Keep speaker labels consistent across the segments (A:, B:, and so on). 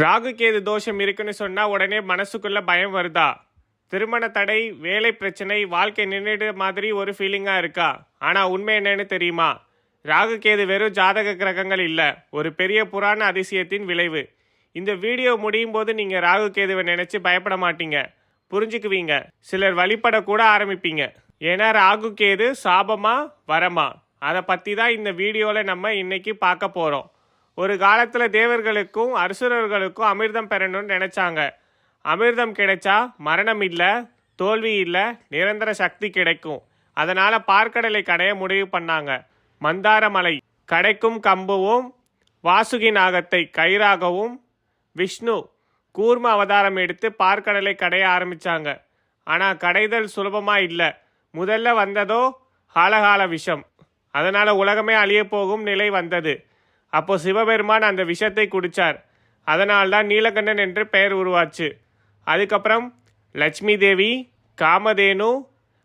A: ராகு கேது தோஷம் இருக்குன்னு சொன்னால் உடனே மனசுக்குள்ள பயம் வருதா? திருமண தடை வேலை பிரச்சனை வாழ்க்கை நின்றுட மாதிரி ஒரு ஃபீலிங்காக இருக்கா? ஆனால் உண்மை என்னன்னு தெரியுமா? ராகு கேது வெறும் ஜாதக கிரகங்கள் இல்லை ஒரு பெரிய புராண அதிசயத்தின் விளைவு. இந்த வீடியோ முடியும் போது நீங்கள் ராகு கேதுவை பயப்பட மாட்டீங்க. புரிஞ்சுக்குவீங்க. சிலர் வழிபடக்கூட ஆரம்பிப்பீங்க. ஏன்னா ராகு கேது சாபமா வரமா? அதை பற்றி தான் இந்த வீடியோவில் நம்ம இன்னைக்கு பார்க்க போகிறோம் ஒரு காலத்தில் தேவர்களுக்கும் அசுரர்களுக்கும் அமிர்தம் பெறணும்னு நினைச்சாங்க. அமிர்தம் கிடைச்சா மரணம் இல்லை தோல்வி இல்லை நிரந்தர சக்தி கிடைக்கும். அதனால பார்க்கடலை கடைய முடிவு பண்ணாங்க. மந்தாரமலை கடைக்கும் கம்புவும் வாசுகி நாகத்தை கயிறாகவும் விஷ்ணு கூர்ம அவதாரம் எடுத்து பார்க்கடலை கடைய ஆரம்பித்தாங்க ஆனால் கடைதல் சுலபமாக இல்லை. முதல்ல வந்ததோ காலகால விஷம். அதனால் உலகமே அழிய போகும் நிலை வந்தது. அப்போ சிவபெருமான் அந்த விஷத்தை குடித்தார் அதனால்தான் நீலகண்டன் என்று பெயர் உருவாச்சு. அதுக்கப்புறம் லட்சுமி தேவி காமதேனு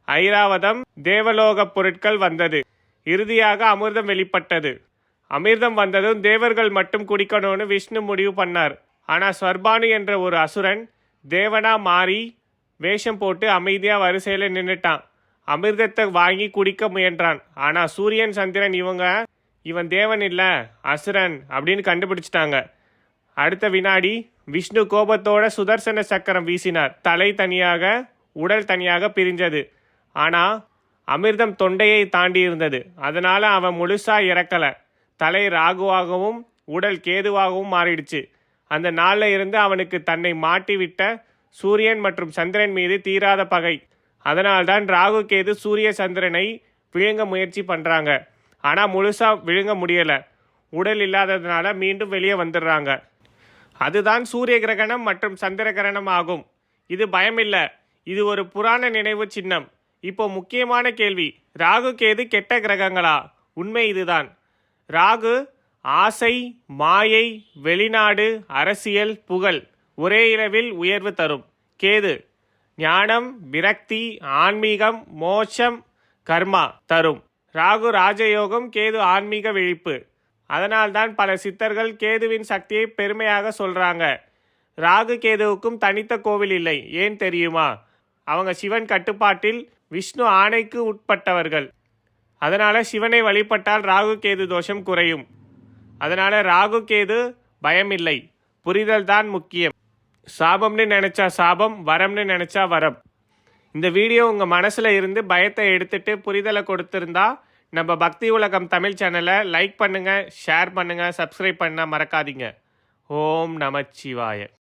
A: ஐராவதம் தேவலோக பொருட்கள் வந்தது. இறுதியாக அமிர்தம் வெளிப்பட்டது. அமிர்தம் வந்ததும் தேவர்கள் மட்டும் குடிக்கணும்னு விஷ்ணு முடிவு பண்ணார். ஆனால் ஸ்வர்பானு என்ற ஒரு அசுரன் தேவனா மாறி வேஷம் போட்டு அமைதியாக வரிசையில் நின்றுட்டான் அமிர்தத்தை வாங்கி குடிக்க முயன்றான். ஆனால் சூரியன் சந்திரன் இவங்க இவன் தேவன் இல்லை அசுரன் அப்படின்னு கண்டுபிடிச்சிட்டாங்க. அடுத்த வினாடி விஷ்ணு கோபத்தோட சுதர்சன சக்கரம் வீசினார். தலை தனியாக உடல் தனியாக பிரிஞ்சது. ஆனால் அமிர்தம் தொண்டையை தாண்டி இருந்தது. அதனால் அவன் முழுசா இறக்கல. தலை ராகுவாகவும் உடல் கேதுவாகவும் மாறிடுச்சு. அந்த நாளில் இருந்து அவனுக்கு தன்னை மாட்டி விட்ட சூரியன் மற்றும் சந்திரன் மீது தீராத பகை. அதனால்தான் ராகு கேது சூரிய சந்திரனை விழுங்க முயற்சி பண்ணுறாங்க ஆனால் முழுசாக விழுங்க முடியலை. உடல் இல்லாததுனால மீண்டும் வெளியே வந்துடுறாங்க. அதுதான் சூரிய கிரகணம் மற்றும் சந்திர கிரகணம் ஆகும். இது பயமில்லை இது ஒரு புராண நினைவு சின்னம். இப்போ முக்கியமான கேள்வி ராகு கேது கெட்ட கிரகங்களா? உண்மை இதுதான். ராகு ஆசை மாயை வெளிநாடு அரசியல் புகழ் ஒரே இரவில் உயர்வு தரும். கேது ஞானம் விரக்தி ஆன்மீகம் மோட்சம் கர்மா தரும். ராகு ராஜயோகம் கேது ஆன்மீக விழிப்பு. அதனால்தான் பல சித்தர்கள் கேதுவின் சக்தியை பெருமையாக சொல்றாங்க. ராகு கேதுவுக்கும் தனித்த கோவில் இல்லை ஏன் தெரியுமா? அவங்க சிவன் கட்டுப்பாட்டில் விஷ்ணு ஆணைக்கு உட்பட்டவர்கள். அதனால சிவனை வழிபட்டால் ராகு கேது தோஷம் குறையும். அதனால ராகு கேது பயமில்லை புரிதல் தான் முக்கியம். சாபம்னு நினைச்சா சாபம் வரம்னு நினைச்சா வரம். இந்த வீடியோ உங்கள் மனசில் இருந்து பயத்தை எடுத்துட்டு புரிதலை கொடுத்துருந்தா நம்ம பக்தி உலகம் தமிழ் சேனலை லைக் பண்ணுங்கள் ஷேர் பண்ணுங்கள் சப்ஸ்கிரைப் பண்ண மறக்காதீங்க. ஓம் நமச்சிவாய.